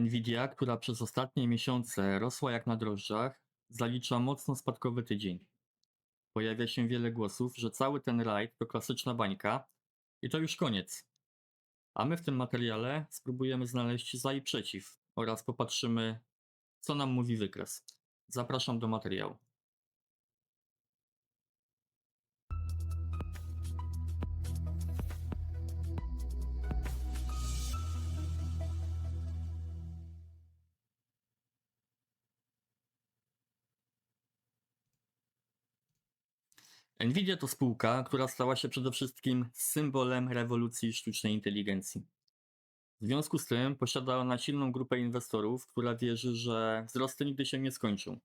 Nvidia, która przez ostatnie miesiące rosła jak na drożdżach, zalicza mocno spadkowy tydzień. Pojawia się wiele głosów, że cały ten rajd to klasyczna bańka i to już koniec. A my w tym materiale spróbujemy znaleźć za i przeciw oraz popatrzymy, co nam mówi wykres. Zapraszam do materiału. Nvidia to spółka, która stała się przede wszystkim symbolem rewolucji sztucznej inteligencji. W związku z tym posiada ona silną grupę inwestorów, która wierzy, że wzrosty nigdy się nie skończą.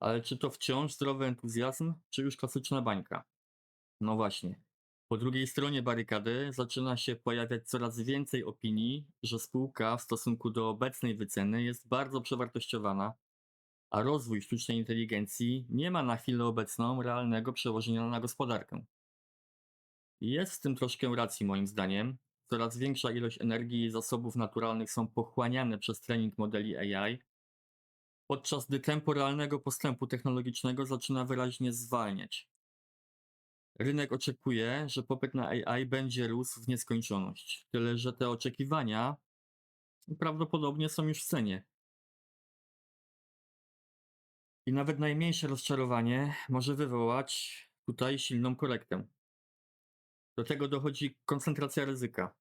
Ale czy to wciąż zdrowy entuzjazm, czy już klasyczna bańka? No właśnie. Po drugiej stronie barykady zaczyna się pojawiać coraz więcej opinii, że spółka w stosunku do obecnej wyceny jest bardzo przewartościowana, a rozwój sztucznej inteligencji nie ma na chwilę obecną realnego przełożenia na gospodarkę. Jest w tym troszkę racji moim zdaniem. Coraz większa ilość energii i zasobów naturalnych są pochłaniane przez trening modeli AI, podczas gdy tempo realnego postępu technologicznego zaczyna wyraźnie zwalniać. Rynek oczekuje, że popyt na AI będzie rósł w nieskończoność, tyle że te oczekiwania prawdopodobnie są już w cenie. I nawet najmniejsze rozczarowanie może wywołać tutaj silną korektę. Do tego dochodzi koncentracja ryzyka.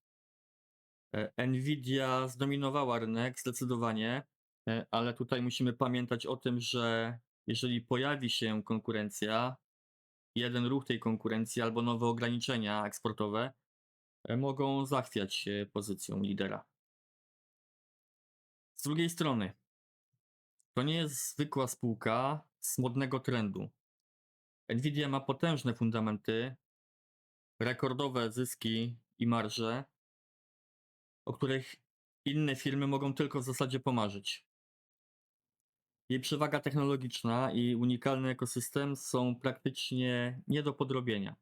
E, Nvidia zdominowała rynek zdecydowanie, e, ale tutaj musimy pamiętać o tym, że jeżeli pojawi się konkurencja, jeden ruch tej konkurencji albo nowe ograniczenia eksportowe e, mogą zachwiać pozycją lidera. Z drugiej strony, to nie jest zwykła spółka z modnego trendu. Nvidia ma potężne fundamenty, rekordowe zyski i marże, o których inne firmy mogą tylko w zasadzie pomarzyć. Jej przewaga technologiczna i unikalny ekosystem są praktycznie nie do podrobienia.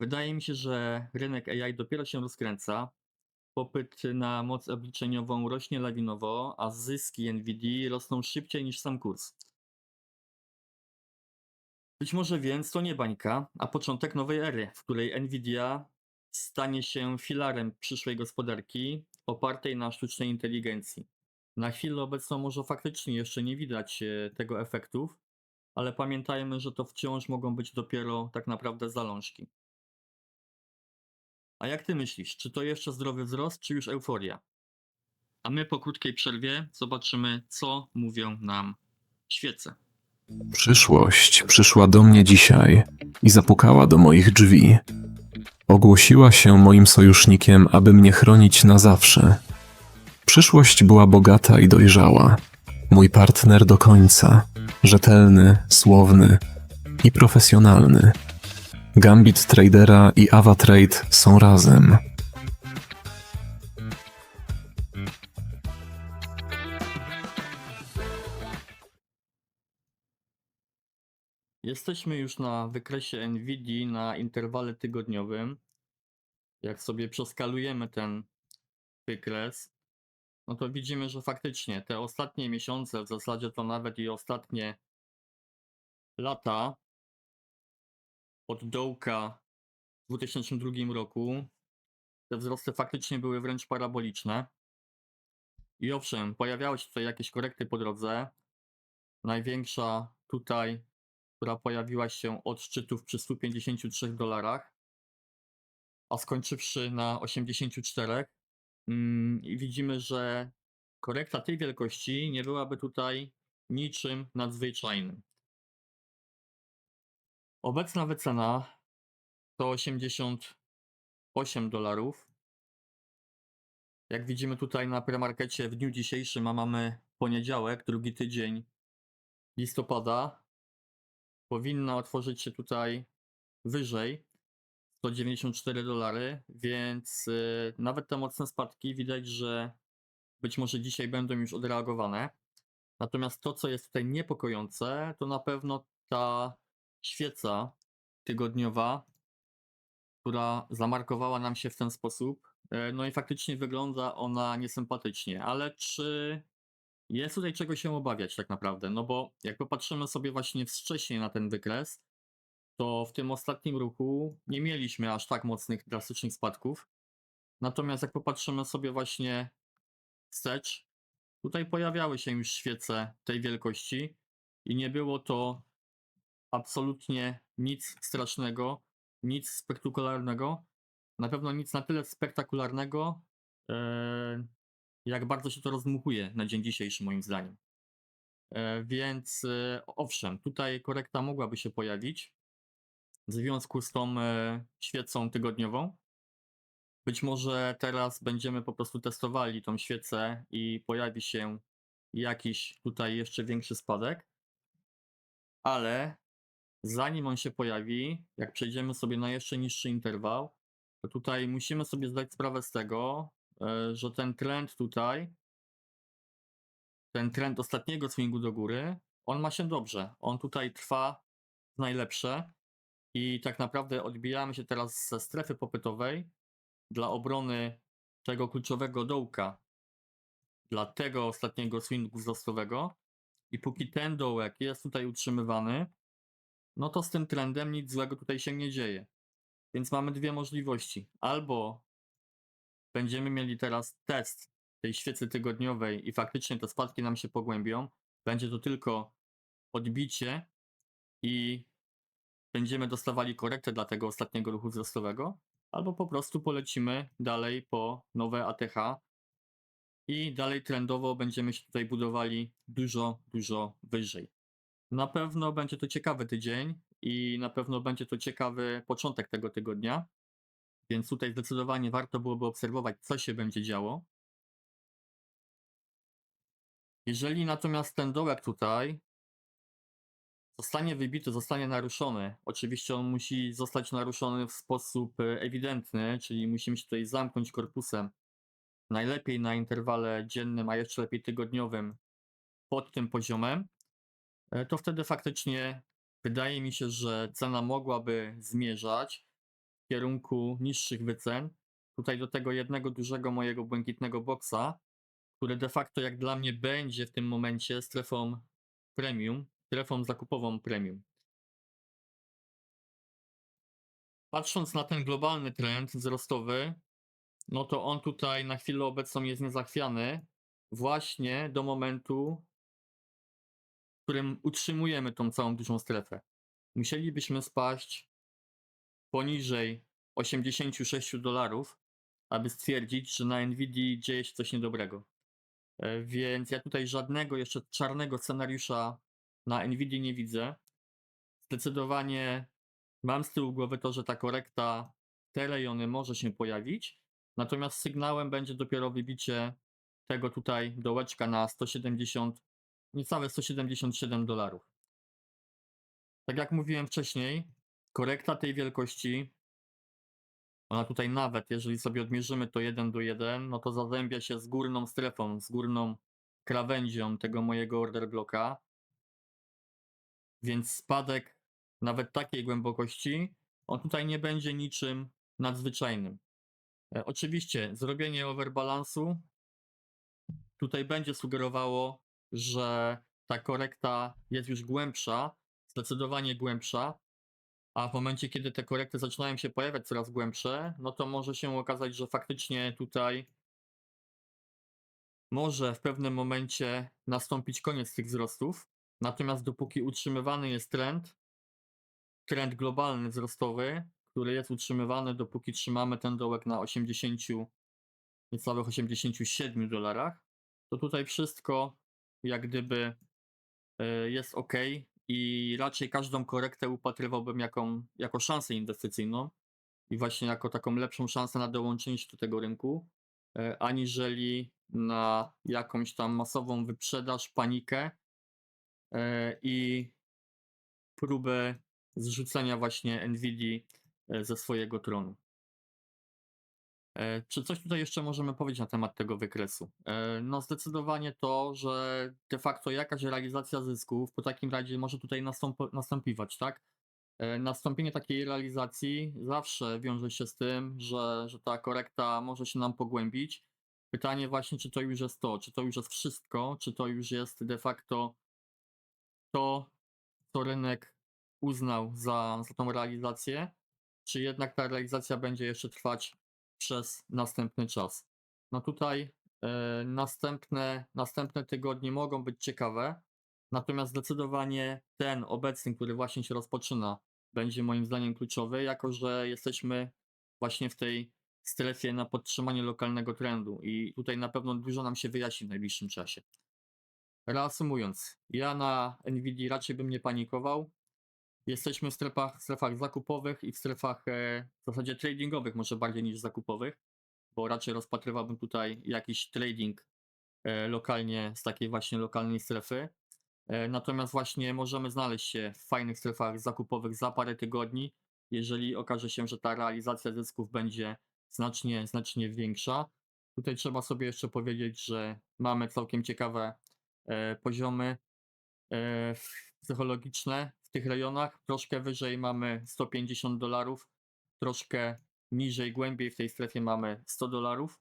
Wydaje mi się, że rynek AI dopiero się rozkręca. Popyt na moc obliczeniową rośnie lawinowo, a zyski Nvidia rosną szybciej niż sam kurs. Być może więc to nie bańka, a początek nowej ery, w której Nvidia stanie się filarem przyszłej gospodarki opartej na sztucznej inteligencji. Na chwilę obecną może faktycznie jeszcze nie widać e, tego efektów, ale pamiętajmy, że to wciąż mogą być dopiero tak naprawdę zalążki. A jak ty myślisz, czy to jeszcze zdrowy wzrost, czy już euforia? A my po krótkiej przerwie zobaczymy, co mówią nam świece. Przyszłość przyszła do mnie dzisiaj i zapukała do moich drzwi. Ogłosiła się moim sojusznikiem, aby mnie chronić na zawsze. Przyszłość była bogata i dojrzała. Mój partner do końca, rzetelny, słowny i profesjonalny. Gambit Tradera i AvaTrade są razem. Jesteśmy już na wykresie NVIDII na interwale tygodniowym. Jak sobie przeskalujemy ten wykres, no to widzimy, że faktycznie te ostatnie miesiące, w zasadzie to nawet i ostatnie lata od dołka w 2002 roku, te wzrosty faktycznie były wręcz paraboliczne. I owszem, pojawiały się tutaj jakieś korekty po drodze. Największa tutaj która pojawiła się od szczytów przy 153 dolarach, a skończywszy na 84. Mm, I widzimy, że korekta tej wielkości nie byłaby tutaj niczym nadzwyczajnym. Obecna wycena to 88 dolarów. Jak widzimy tutaj na premarkecie w dniu dzisiejszym, a mamy poniedziałek, drugi tydzień listopada, powinna otworzyć się tutaj wyżej 194 dolary, więc y, nawet te mocne spadki widać, że być może dzisiaj będą już odreagowane. Natomiast to, co jest tutaj niepokojące, to na pewno ta świeca tygodniowa, która zamarkowała nam się w ten sposób. E, No i faktycznie wygląda ona niesympatycznie, ale czy jest tutaj czego się obawiać tak naprawdę? No bo jak popatrzymy sobie właśnie wcześniej na ten wykres, to w tym ostatnim ruchu nie mieliśmy aż tak mocnych, drastycznych spadków. Natomiast jak popatrzymy sobie właśnie wstecz, tutaj pojawiały się już świece tej wielkości i nie było to absolutnie nic strasznego, nic spektakularnego. Na pewno nic na tyle spektakularnego, e, jak bardzo się to rozmuchuje na dzień dzisiejszy, moim zdaniem. E, Więc e, owszem, tutaj korekta mogłaby się pojawić w związku z tą świecą tygodniową. Być może teraz będziemy po prostu testowali tą świecę i pojawi się jakiś tutaj jeszcze większy spadek. Ale zanim on się pojawi, jak przejdziemy sobie na jeszcze niższy interwał, to tutaj musimy sobie zdać sprawę z tego, e, że ten trend tutaj, ten trend ostatniego swingu do góry, on ma się dobrze. On tutaj trwa najlepsze i tak naprawdę odbijamy się teraz ze strefy popytowej dla obrony tego kluczowego dołka, dla tego ostatniego swingu wzrostowego. I póki ten dołek jest tutaj utrzymywany, no to z tym trendem nic złego tutaj się nie dzieje. Więc mamy dwie możliwości. Albo będziemy mieli teraz test tej świecy tygodniowej i faktycznie te spadki nam się pogłębią. Będzie to tylko odbicie i będziemy dostawali korektę dla tego ostatniego ruchu wzrostowego, albo po prostu polecimy dalej po nowe ATH i dalej trendowo będziemy się tutaj budowali dużo, dużo wyżej. Na pewno będzie to ciekawy tydzień i na pewno będzie to ciekawy początek tego tygodnia. Więc tutaj zdecydowanie warto byłoby obserwować, co się będzie działo. Jeżeli natomiast ten dołek tutaj zostanie wybity, zostanie naruszony, oczywiście on musi zostać naruszony w sposób e, ewidentny, czyli musimy się tutaj zamknąć korpusem, najlepiej na interwale dziennym, a jeszcze lepiej tygodniowym pod tym poziomem, to wtedy faktycznie wydaje mi się, że cena mogłaby zmierzać w kierunku niższych wycen. Tutaj do tego jednego dużego mojego błękitnego boksa, który de facto jak dla mnie będzie w tym momencie strefą premium, strefą zakupową premium. Patrząc na ten globalny trend wzrostowy, no to on tutaj na chwilę obecną jest niezachwiany właśnie do momentu, którym utrzymujemy tą całą dużą strefę. Musielibyśmy spaść poniżej 86 dolarów, aby stwierdzić, że na Nvidia dzieje się coś niedobrego. E, Więc ja tutaj żadnego jeszcze czarnego scenariusza na Nvidia nie widzę. Zdecydowanie mam z tyłu głowy to, że ta korekta te rejony może się pojawić, natomiast sygnałem będzie dopiero wybicie tego tutaj dołeczka na 170, niecałe 177 dolarów. Tak jak mówiłem wcześniej, korekta tej wielkości, ona tutaj nawet, jeżeli sobie odmierzymy to 1 do 1, no to zazębia się z górną strefą, z górną krawędzią tego mojego order bloka. Więc spadek nawet takiej głębokości, on tutaj nie będzie niczym nadzwyczajnym. E, Oczywiście zrobienie overbalansu tutaj będzie sugerowało, że ta korekta jest już głębsza, zdecydowanie głębsza, a w momencie, kiedy te korekty zaczynają się pojawiać coraz głębsze, no to może się okazać, że faktycznie tutaj może w pewnym momencie nastąpić koniec tych wzrostów. Natomiast dopóki utrzymywany jest trend, trend globalny wzrostowy, który jest utrzymywany, dopóki trzymamy ten dołek na 80, niecałych 87 dolarach, to tutaj wszystko jak gdyby e, jest ok i raczej każdą korektę upatrywałbym jaką, jako szansę inwestycyjną i właśnie jako taką lepszą szansę na dołączenie się do tego rynku, e, aniżeli na jakąś tam masową wyprzedaż, panikę e, i próbę zrzucenia właśnie Nvidia ze swojego tronu. E, Czy coś tutaj jeszcze możemy powiedzieć na temat tego wykresu? E, No zdecydowanie to, że de facto jakaś realizacja zysków po takim razie może tutaj nastąp- nastąpiwać, tak? E, Nastąpienie takiej realizacji zawsze wiąże się z tym, że, że ta korekta może się nam pogłębić. Pytanie właśnie, czy to już jest to, czy to już jest wszystko, czy to już jest de facto to, co rynek uznał za, za tą realizację, czy jednak ta realizacja będzie jeszcze trwać przez następny czas. No tutaj e, następne, następne tygodnie mogą być ciekawe, natomiast zdecydowanie ten obecny, który właśnie się rozpoczyna, będzie moim zdaniem kluczowy, jako że jesteśmy właśnie w tej strefie na podtrzymanie lokalnego trendu i tutaj na pewno dużo nam się wyjaśni w najbliższym czasie. Reasumując, ja na Nvidia raczej bym nie panikował. Jesteśmy w strefach, strefach zakupowych i w strefach e, w zasadzie tradingowych, może bardziej niż zakupowych, bo raczej rozpatrywałbym tutaj jakiś trading e, lokalnie z takiej właśnie lokalnej strefy. E, Natomiast właśnie możemy znaleźć się w fajnych strefach zakupowych za parę tygodni, jeżeli okaże się, że ta realizacja zysków będzie znacznie, znacznie większa. Tutaj trzeba sobie jeszcze powiedzieć, że mamy całkiem ciekawe poziomy e, psychologiczne w tych rejonach. Troszkę wyżej mamy 150 dolarów, troszkę niżej, głębiej w tej strefie mamy 100 dolarów,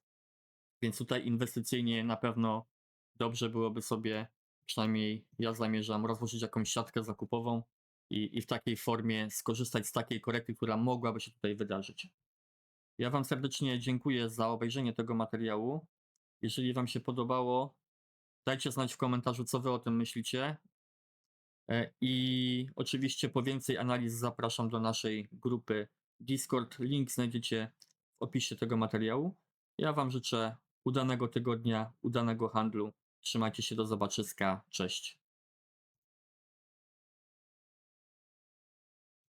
więc tutaj inwestycyjnie na pewno dobrze byłoby sobie, przynajmniej ja zamierzam rozłożyć jakąś siatkę zakupową i, i w takiej formie skorzystać z takiej korekty, która mogłaby się tutaj wydarzyć. Ja Wam serdecznie dziękuję za obejrzenie tego materiału. Jeżeli Wam się podobało, dajcie znać w komentarzu, co Wy o tym myślicie. E, I oczywiście po więcej analiz zapraszam do naszej grupy Discord. Link znajdziecie w opisie tego materiału. Ja Wam życzę udanego tygodnia, udanego handlu. Trzymajcie się do zobaczyska. Cześć.